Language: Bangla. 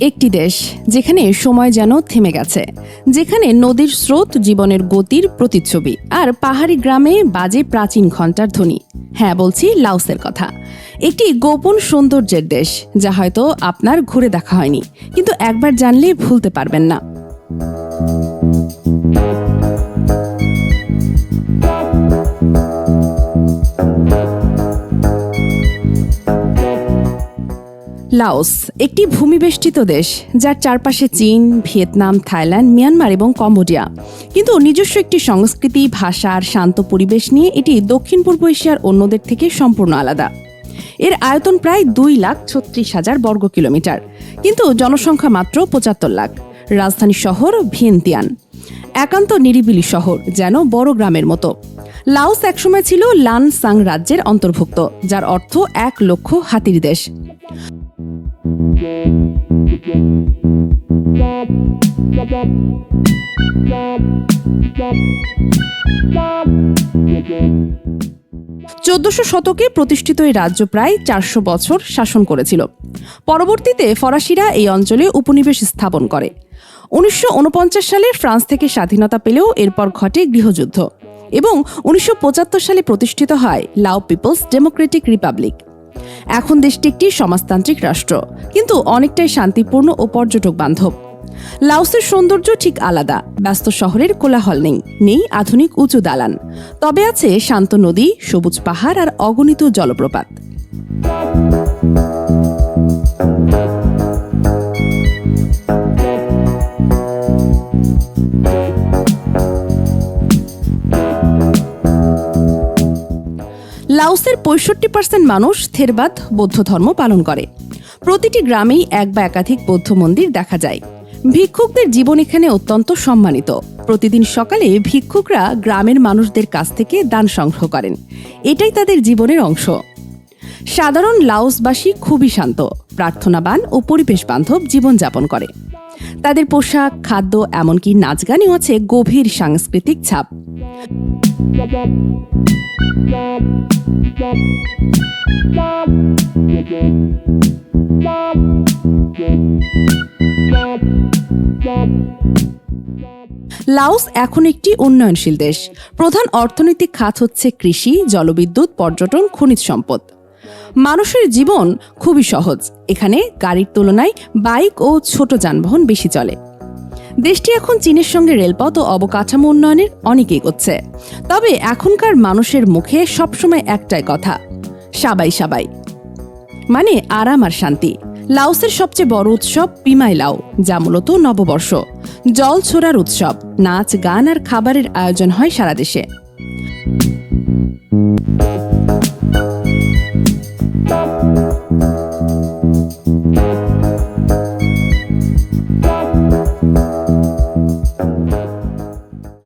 একটি দেশ যেখানে সময় যেন থেমে গেছে, যেখানে নদীর স্রোত জীবনের গতির প্রতিচ্ছবি আর পাহাড়ি গ্রামে বাজে প্রাচীন ঘণ্টার ধ্বনি। হ্যাঁ বলছি লাউসের কথা। একটি গোপন সৌন্দর্যের দেশ, যা হয়তো আপনার ঘুরে দেখা হয়নি, কিন্তু একবার জানলে ভুলতে পারবেন না। লাওস, একটি ভূমিবেষ্টিত দেশ, যার চারপাশে চীন, ভিয়েতনাম, থাইল্যান্ড, মিয়ানমার এবং কম্বোডিয়া। কিন্তু নিজস্ব একটি সংস্কৃতি, ভাষা আর শান্ত পরিবেশ নিয়ে এটি দক্ষিণ পূর্ব এশিয়ার অন্যদের থেকে সম্পূর্ণ আলাদা। এর আয়তন প্রায় দুই লাখ ছত্রিশ হাজার বর্গ কিলোমিটার, কিন্তু জনসংখ্যা মাত্র পঁচাত্তর লাখ। রাজধানী শহর ভিয়েন্তিয়ান। একান্ত নিরিবিলি শহর, যেন বড় গ্রামের মতো। লাওস একসময় ছিল লান সাং রাজ্যের অন্তর্ভুক্ত, যার অর্থ এক লক্ষ হাতির দেশ। চোদ্দশো শতকে প্রতিষ্ঠিত এই রাজ্য প্রায় চারশো বছর শাসন করেছিল। পরবর্তীতে ফরাসিরা এই অঞ্চলে উপনিবেশ স্থাপন করে। উনিশশো ঊনপঞ্চাশ সালে ফ্রান্স থেকে স্বাধীনতা পেলেও এরপর ঘটে গৃহযুদ্ধ এবং উনিশশো পঁচাত্তর সালে প্রতিষ্ঠিত হয় লাও পিপলস ডেমোক্রেটিক রিপাবলিক। এখন দেশটি একটি সমাজতান্ত্রিক রাষ্ট্র, কিন্তু অনেকটাই শান্তিপূর্ণ ও পর্যটক বান্ধব। লাউসের সৌন্দর্য ঠিক আলাদা, ব্যস্ত শহরের কোলাহল নেই নেই আধুনিক উঁচু দালান। তবে আছে শান্ত নদী, সবুজ পাহাড় আর অগণিত জলপ্রপাত। লাওসের পঁয়ষট্টি পার্সেন্ট মানুষ থেরবাদ বৌদ্ধ ধর্ম পালন করে। প্রতিটি গ্রামেই এক বা একাধিক বৌদ্ধ মন্দির দেখা যায়। ভিক্ষুকদের জীবন এখানে অত্যন্ত সম্মানিত। প্রতিদিন সকালে ভিক্ষুকরা গ্রামের মানুষদের কাছ থেকে দান সংগ্রহ করেন। এটাই তাদের জীবনের অংশ। সাধারণ লাওসবাসী খুবই শান্ত, প্রার্থনাবান ও পরিবেশ বান্ধব জীবনযাপন করে। তাদের পোশাক, খাদ্য, এমনকি নাচ গানেও আছে গভীর সাংস্কৃতিক ছাপ। লাওস এখন একটি উন্নয়নশীল দেশ। প্রধান অর্থনৈতিক খাত হচ্ছে কৃষি, জলবিদ্যুৎ, পর্যটন, খনিজ সম্পদ। মানুষের জীবন খুবই সহজ। এখানে গাড়ির তুলনায় বাইক ও ছোট যানবাহন বেশি চলে। দেশটি এখন চীনের সঙ্গে রেলপথ ও অবকাঠামো উন্নয়নের অনেক এগোচ্ছে। তবে এখনকার মানুষের মুখে সবসময় একটাই কথা, সাবাই সাবাই। মানে আরাম আর শান্তি। লাওসের সবচেয়ে বড় উৎসব পিমাই লাও, যা মূলত নববর্ষ। জল ছোড়ার উৎসব, নাচ, গান আর খাবারের আয়োজন হয় সারা দেশে।